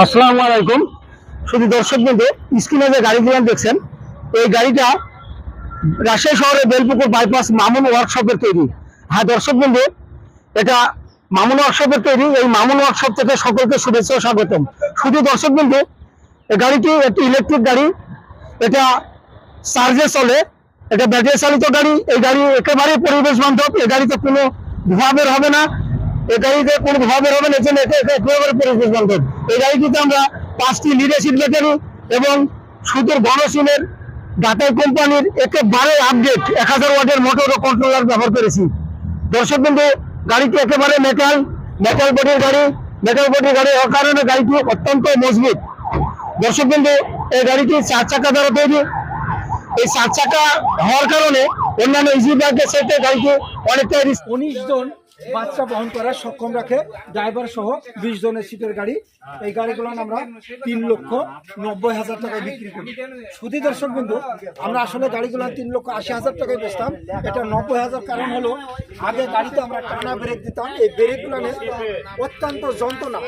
আসসালামু আলাইকুম। শুধু দর্শক বন্ধু, স্ক্রিনে যে গাড়িগুলো দেখছেন, এই গাড়িটা রাজশাহী শহরের বেলপুকুর বাইপাস মামুন ওয়ার্কশপের তৈরি। হ্যাঁ দর্শক বন্ধু, এটা মামুন ওয়ার্কশপের তৈরি। এই মামুন ওয়ার্কশপ থেকে সকলকে শুভেচ্ছা স্বাগতম। শুধু দর্শক বন্ধু, এই গাড়িটি একটি ইলেকট্রিক গাড়ি। এটা চার্জে চলে, এটা ব্যাটারি চালিত গাড়ি। এই গাড়ি একেবারে পরিবেশ বান্ধব। এই গাড়িতে কোনো ধোঁয়া হবে না। এই গাড়িতে কোনো ধোঁয়া হবে না এজন্য একেবারে পরিবেশ বান্ধব। এই গাড়িটিতে আমরা পাঁচটি লিডারশিপ ব্যাটারি এবং সুদূর গণসিনের ডাটা কোম্পানির একেবারে আপডেট এক হাজার ওয়াটের মোটর ও কন্ট্রোলার ব্যবহার করেছি। দর্শক বিন্দু গাড়িটি একেবারে মেটাল মেটাল বডির গাড়ি মেটাল বডির গাড়ি হওয়ার কারণে গাড়িটি অত্যন্ত মজবুত। দর্শক বিন্দু এই গাড়িটি চার চাকা দ্বারা তৈরি। এই চার চাকা হওয়ার কারণে অন্যান্য গাড়িটি অনেকটা বাচ্চা বহন করার সক্ষম রাখে। ড্রাইভার সহ বিশ জনের সিটের গাড়ি। এই গাড়িগুলো আমরা তিন লক্ষ নব্বই হাজার বিক্রি আমরা আসলে গাড়িগুলো তিন লক্ষ আশি হাজার টাকায় বেচতাম। এটা নব্বই হাজার কারণ হলো, আগে গাড়িতে আমরা টানা ব্রেক দিতাম। এই ব্রেকগুলো অত্যন্ত যন্ত্রণা।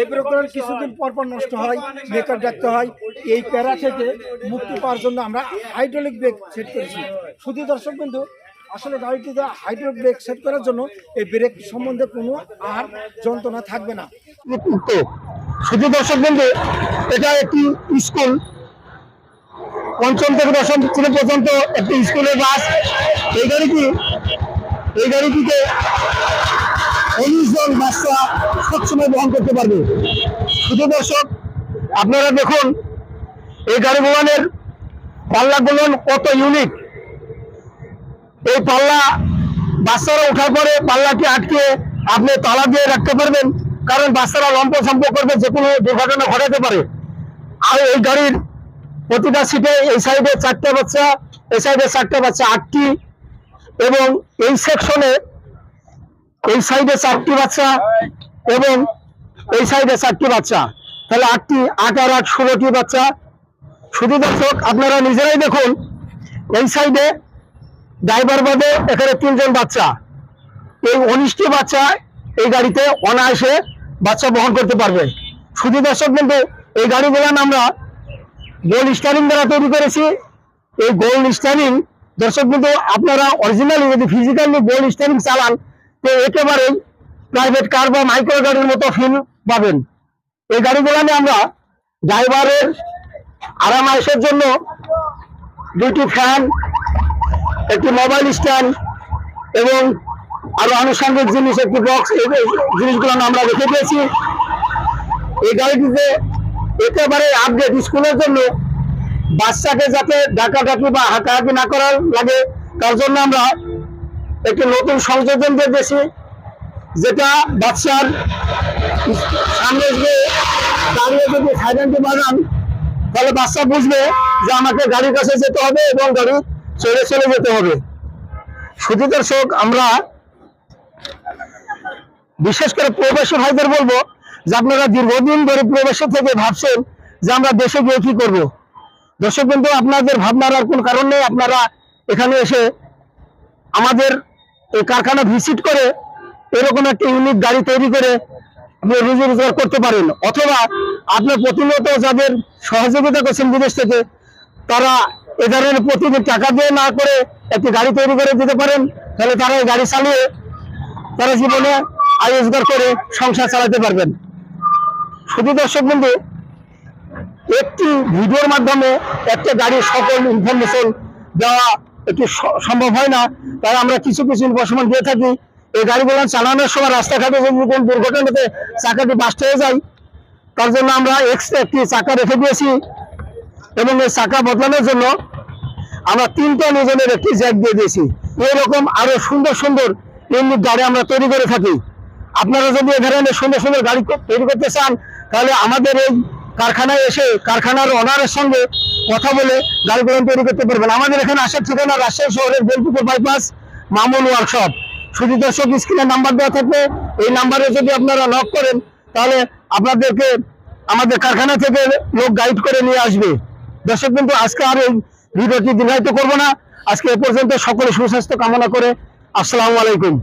এই ব্রেকগুলো কিছুদিন পর পর নষ্ট হয় মেকার দেখতে হয়। এই প্যারা থেকে মুক্তি পাওয়ার জন্য আমরা হাইড্রোলিক ব্রেক সেট করেছি। শুধু দর্শক বিন্দু, আসলে গাড়িটিতে হাইড্রোলিক ব্রেক সেট করার জন্য এই ব্রেক সম্বন্ধে কোনো আর যন্ত্রণা থাকবে না। মুক্ত শুধু দর্শক বন্ধু এটা একটি স্কুল। পঞ্চম থেকে দশম শ্রেণি পর্যন্ত একটি স্কুলের বাস। এই গাড়িটি, এই গাড়িটিতে উনিশ জন বাচ্চা সবসময় বহন করতে পারবে। শুধু দর্শক, আপনারা দেখুন, এই গাড়ি বহনের পাল্লাগুলো কত ইউনিক এই পাল্লা বাচ্চারা ওঠার পরে পাল্লাটি আটকে আপনি তালা দিয়ে রাখতে পারবেন, কারণ বাচ্চারা লম্প সম্প করবে, যে কোনো দুর্ঘটনা ঘটাতে পারে। আর এই গাড়ির প্রতিটা সিটে এই সাইডে চারটে বাচ্চা, এই সাইডে চারটে বাচ্চা আটটি এবং এই সেকশনে এই সাইডে চারটি বাচ্চা এবং এই সাইডে চারটি বাচ্চা। তাহলে আটটি, আট আর আট ষোলোটি বাচ্চা। শুধু দর্শক, আপনারা নিজেরাই দেখুন, এই সাইডে ড্রাইভার বাদে এখানে তিনজন বাচ্চা। এই উনিশটি বাচ্চা এই গাড়িতে অনায়াসে বাচ্চা বহন করতে পারবে। শুধু দর্শক কিন্তু এই গাড়িগুলো আমরা গোল স্টারিং দ্বারা তৈরি করেছি। এই গোল স্টারিং দর্শক কিন্তু আপনারা অরিজিনালি যদি ফিজিক্যালি গোল স্টারিং চালান, তো একেবারেই প্রাইভেট কার বা মাইক্রো গাড়ির মতো ফিল পাবেন। এই গাড়িগুলো আমরা ড্রাইভারের আরামায়েশের জন্য দুটি ফ্যান একটি মোবাইল স্ট্যান্ড এবং আরও আনুষঙ্গিক জিনিস, একটি বক্স জিনিসগুলো আমরা রেখে দিয়েছি এই গাড়িটিতে একেবারে আপডেট স্কুলের জন্য বাচ্চাকে যাতে ডাকাডাকি বা হাঁকাহাঁকি না করার লাগে, তার জন্য আমরা একটি নতুন সংযোজন দিয়ে দিয়েছি, যেটা বাচ্চার সামনে গিয়ে দাঁড়িয়ে যদি সাইলেন্টে বাজান, তাহলে বাচ্চা বুঝবে যে আমাকে গাড়ির কাছে যেতে হবে এবং গাড়ি চলে চলে যেতে হবে। শুধু দর্শক, আমরা বিশেষ করে প্রবাসী ভাইদের বলব যে আপনারা দীর্ঘদিন ধরে প্রবাসী থেকে ভাবছেন যে আমরা দেশে গিয়ে কি করব। দর্শক কিন্তু আপনাদের ভাবনার আর কোন কারণ নেই। আপনারা এখানে এসে আমাদের এই কারখানা ভিজিট করে এরকম একটা ইউনিক গাড়ি তৈরি করে আপনি রুজি রোজগার করতে পারেন। অথবা আপনার প্রতিনিয়ত যাদের সহযোগিতা করছেন বিদেশ থেকে, তারা এ ধরনের প্রতিদিন টাকা দিয়ে না করে একটি গাড়ি তৈরি করে দিতে পারেন, তাহলে তারা এই গাড়ি চালিয়ে তারা জীবনে আয় রোজগার করে সংসার চালাতে পারবেন। শুধু দর্শক বন্ধু, একটি ভিডিওর মাধ্যমে একটা গাড়ির সকল ইনফরমেশন দেওয়া একটু সম্ভব হয় না, তাই আমরা কিছু কিছু ইনফরমেশন দিয়ে থাকি। এই গাড়িগুলো চালানোর সময় রাস্তাঘাটে যদি কোনো দুর্ঘটনাতে চাকাটি বাস্ট হয়ে যায়, তার জন্য আমরা এক্সট্রা একটি চাকা রেখে দিয়েছি। এবং এই চাকা বদলানোর জন্য আমরা তিনটা ওজনের একটি জ্যাক দিয়ে দিয়েছি। এরকম আরও সুন্দর সুন্দর ইউনিক গাড়ি আমরা তৈরি করে থাকি। আপনারা যদি এ ধরনের সুন্দর সুন্দর গাড়ি তৈরি করতে চান, তাহলে আমাদের এই কারখানায় এসে কারখানার ওনারের সঙ্গে কথা বলে গাড়িগুলো তৈরি করতে পারবেন। আমাদের এখানে আসার ঠিকানা রাজশাহী শহরের বেলপুকুর বাইপাস মামুন ওয়ার্কশপ শুধু দর্শক স্ক্রিনে নাম্বার দেওয়া থাকবে। এই নাম্বারে যদি আপনারা নক করেন, তাহলে আপনাদেরকে আমাদের কারখানা থেকে লোক গাইড করে নিয়ে আসবে। দর্শক কিন্তু আজকে আর এই ভিডিওটি দীর্ঘায়িত করব না। আজকে এ পর্যন্ত সকলে সুস্বাস্থ্য কামনা করে আসসালামু আলাইকুম।